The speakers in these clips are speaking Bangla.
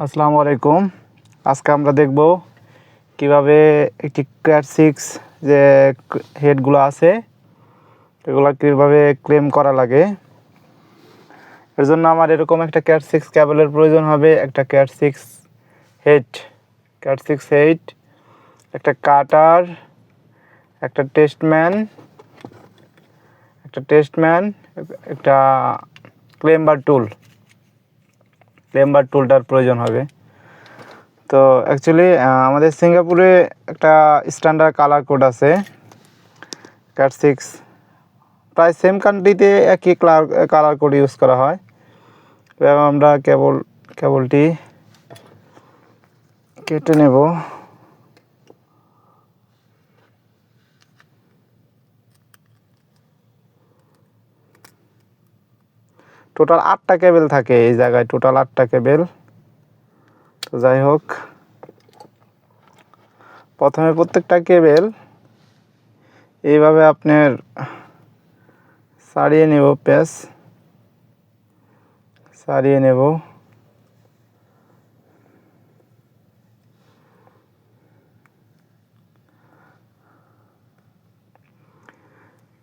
আসসালামু আলাইকুম। আজকে আমরা দেখব কীভাবে একটি ক্যাট সিক্স যে হেডগুলো আছে, এগুলো কীভাবে ক্লেম করা লাগে। এর জন্য আমার এরকম একটা ক্যাট সিক্স ক্যাবেলের প্রয়োজন হবে, একটা cat six head cat six head একটা কাটার একটা টেস্টম্যান একটা টেস্টম্যান একটা ক্লেম্বার টুল ক্লেম্বার টুলটার প্রয়োজন হবে। তো অ্যাকচুয়ালি আমাদের সিঙ্গাপুরে একটা স্ট্যান্ডার্ড কালার কোড আছে ক্যাট সিক্স প্রায় সেম কান্ট্রিতে একই কালার কালার কোড ইউজ করা হয়। আমরা কেবল, কেবলটি কেটে নেব। টোটাল আটটা কেবেল থাকে এই জায়গায় টোটাল আটটা কেবেল তো যাই হোক, প্রথমে প্রত্যেকটা কেবেল এইভাবে আপনার সারিয়ে নেব পেস সারিয়ে নেব।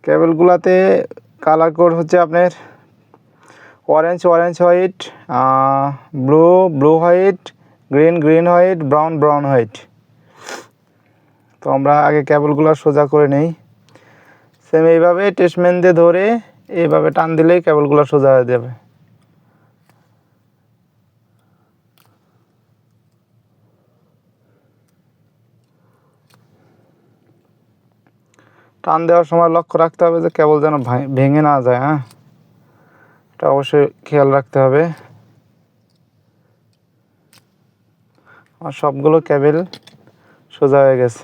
কেবেলগুলাতে কালার কোড হচ্ছে আপনার orange orange white blue blue white green green white brown brown white তো আমরা আগে কেবলগুলো সোজা করে নেই। সেম এইভাবে টেস্টম্যান দিয়ে ধরে এইভাবে টান দিলেই কেবলগুলো সোজা হয়ে যাবে। টান দেওয়ার সময় লক্ষ্য রাখতে হবে যে কেবল যেন ভাঙ- ভেঙে না যায় হ্যাঁ? এটা অবশ্যই খেয়াল রাখতে হবে। আমার সবগুলো ক্যাবেল সোজা হয়ে গেছে।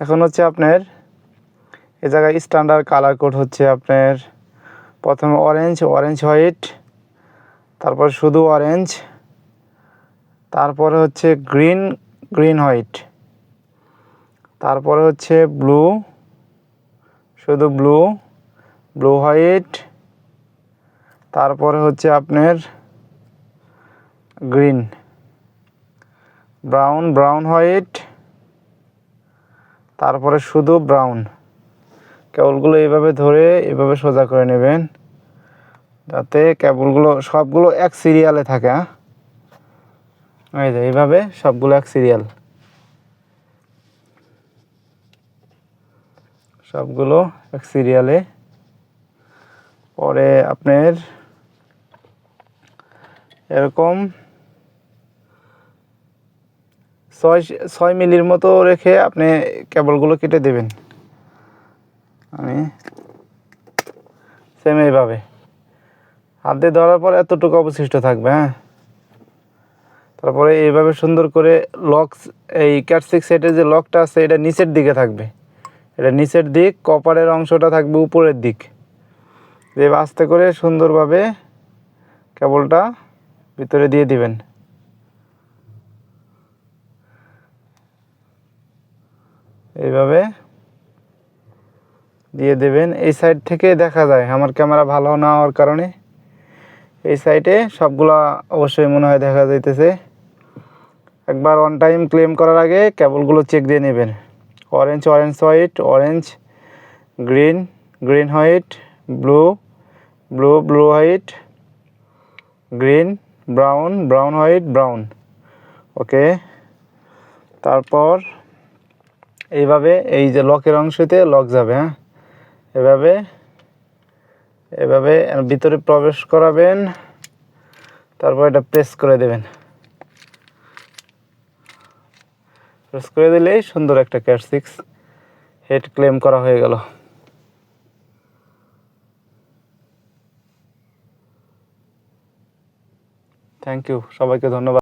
এখন হচ্ছে আপনার এ জায়গায় স্ট্যান্ডার্ড কালার কোড হচ্ছে আপনার, প্রথমে অরেঞ্জ অরেঞ্জ হোয়াইট তারপর শুধু অরেঞ্জ তারপরে হচ্ছে গ্রিন গ্রিন হোয়াইট তারপরে হচ্ছে ব্লু শুধু ব্লু ব্লু হোয়াইট তারপরে হচ্ছে আপনার গ্রিন। Brown brown white. তারপরে শুধু ব্রাউন। কেবলগুলো এইভাবে ধরে এভাবে সোজা করে নেবেন। যাতে কেবলগুলো, সবগুলো এক সিরিয়ালে থাকে হ্যাঁ? এই যে, এইভাবে সবগুলো এক সিরিয়াল সবগুলো এক সিরিয়ালে পরে আপনার এরকম ছয় ছয় মিলির মতো রেখে আপনি কেবলগুলো কেটে দেবেন। আমি সেম এইভাবে। হাত দিয়ে ধরার পর এতটুকু অবশিষ্ট থাকবে হ্যাঁ? তারপরে এইভাবে সুন্দর করে লক এই ক্যাটসিক সেটের যে লকটা আছে, এটা নিচের দিকে থাকবে। এটা নিচের দিক, কপারের অংশটা থাকবে উপরের দিক। দিয়ে আস্তে করে সুন্দরভাবে কেবলটা ভিতরে দিয়ে দিবেন। এইভাবে দিয়ে দেবেন। এই সাইড থেকে দেখা যায়, আমার ক্যামেরা ভালো না হওয়ার কারণে। এই সাইডে সবগুলা অবশ্যই মনে হয় দেখা যাইতেছে। একবার অন টাইম ক্লেম করার আগে কেবলগুলো চেক দিয়ে নেবেন। Orange orange white orange green green white blue blue blue white green brown brown white brown okay তারপর এইভাবে এই যে লকের অংশতে লক যাবে হ্যাঁ এভাবে এভাবে ভিতরে প্রবেশ করাবেন তারপর এটা প্রেস করে দেবেন প্রেস করে দিলেই সুন্দর একটা ক্যাট সিক্স হেড ক্লেম করা হয়ে গেল থ্যাংক ইউ সবাইকে ধন্যবাদ।